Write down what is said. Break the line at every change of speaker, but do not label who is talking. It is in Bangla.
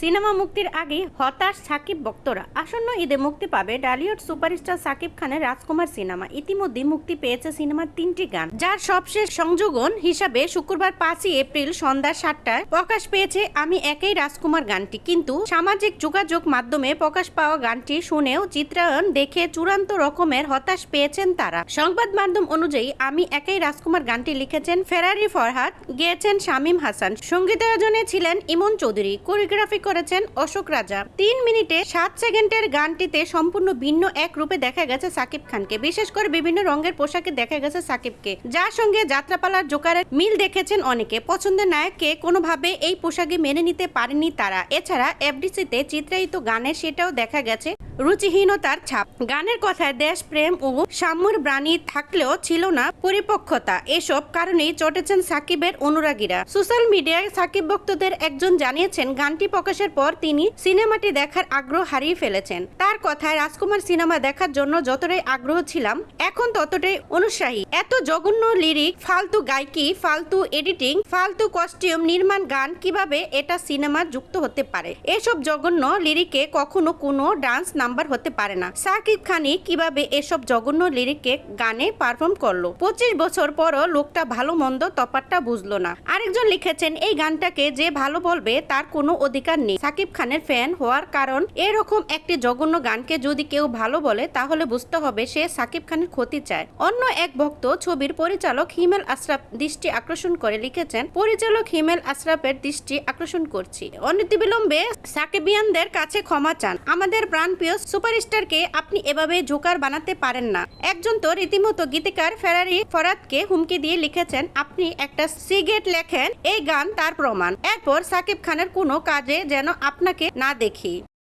সিনেমা মুক্তির আগে হতাশ সাকিব ভক্তরা। আসন্ন ঈদে মুক্তি পাবে ডালিউড সুপারস্টার সাকিব খানের রাজকুমার সিনেমা। ইতিমধ্যে মুক্তি পেয়েছে সিনেমার তিনটি গান। যার সবশেষ সংযোজন হিসাবে শুক্রবার পাঁচই এপ্রিল সন্ধ্যা সাতটায় প্রকাশ পেয়েছে আমি একাই রাজকুমার গানটি। কিন্তু সামাজিক যোগাযোগ মাধ্যমে প্রকাশ পাওয়া গানটি শুনেও চিত্রায়ন দেখে চূড়ান্ত রকমের হতাশ পেয়েছেন তারা। সংবাদ মাধ্যম অনুযায়ী আমি একাই রাজকুমার গানটি লিখেছেন ফেরারি ফরহাদ, গেয়েছেন শামীম হাসান। সঙ্গীতায়োজনে ছিলেন ইমন চৌধুরী, কোরিওগ্রাফি করেছেন অশোক রাজা। তিন মিনিটে সাত সেকেন্ডের গানটিতে সম্পূর্ণ ভিন্ন এক রূপে দেখা গেছে সাকিব খানকে। বিশেষ করে বিভিন্ন রঙের পোশাকে দেখা গেছে সাকিবকে। যার সঙ্গে যাত্রাপালার জোকারের মিল দেখেছেন অনেকে। পছন্দের নায়ককে কোনোভাবে এই পোশাকে মেনে নিতে পারেনি তারা। এছাড়া এফডিসিতে চিত্রায়িত গানে সেটাও দেখা গেছে রুচিহীনতার ছাপ। গানের কথায় দেশ, প্রেম ও সাম্যর ব্রাণী থাকলেও ছিল না পরিপক্কতা। এসব কারণেই চটেছেন সাকিবের অনুরাগীরা। সোশ্যাল মিডিয়ায় সাকিব ভক্তদের একজন জানিয়েছেন, গানটি প্রকাশের পর তিনি সিনেমাটি দেখার আগ্রহ হারিয়ে ফেলেছেন। তার কথায়, রাজকুমার সিনেমা দেখার জন্য যতটাই আগ্রহ ছিলাম, এখন ততটাই অনুৎসাহী এত জঘন্য লিরিক, ফালতু গায়কি, ফালতু এডিটিং, ফালতু কস্টিউম নির্মাণ গান কীভাবে এটা সিনেমা যুক্ত হতে পারে? এসব জঘন্য লিরিকে কখনো কোনো ডান্স নাম্বার হতে পারে না। সাকিব খানি কীভাবে এসব জঘন্য লিরিকে গানে পারফর্ম করল? পঁচিশ বছর পরও লোকটা ভালো মন্দ তফাৎটা বুঝলো না। আরেকজন লিখেছেন, এই গানটাকে যে ভালো বলবে তার কোনো অধিকার নেই। সাকিব খানের ফ্যান হওয়ার কারণ, এরকম একটি জঘন্য গানকে যদি কেউ ভালো বলে, তাহলে বুঝতে হবে সে সাকিব খানের ক্ষতি চায়। অন্য এক ভক্ত ছবির পরিচালক হিমেল আশরাফ দৃষ্টি আকর্ষণ করে লিখেছেন, পরিচালক হিমেল আশরাফের দৃষ্টি আকর্ষণ করছি। অনতিবিলম্বে সাকিবিয়ানদের কাছে ক্ষমা চান। আমাদের প্রাণপ্রিয় সুপারস্টারকে আপনি এভাবে জোকার বানাতে পারেন না। একজন তো রীতিমতো গীতিকার ফেরারি ফরাদকে হুমকি দিয়ে লিখেছেন, আপনি একটা সিগেট লেখেন, এই গান তার প্রমাণ। এরপর সাকিব খানের কোনো কাজে যেন আপনাকে না দেখি।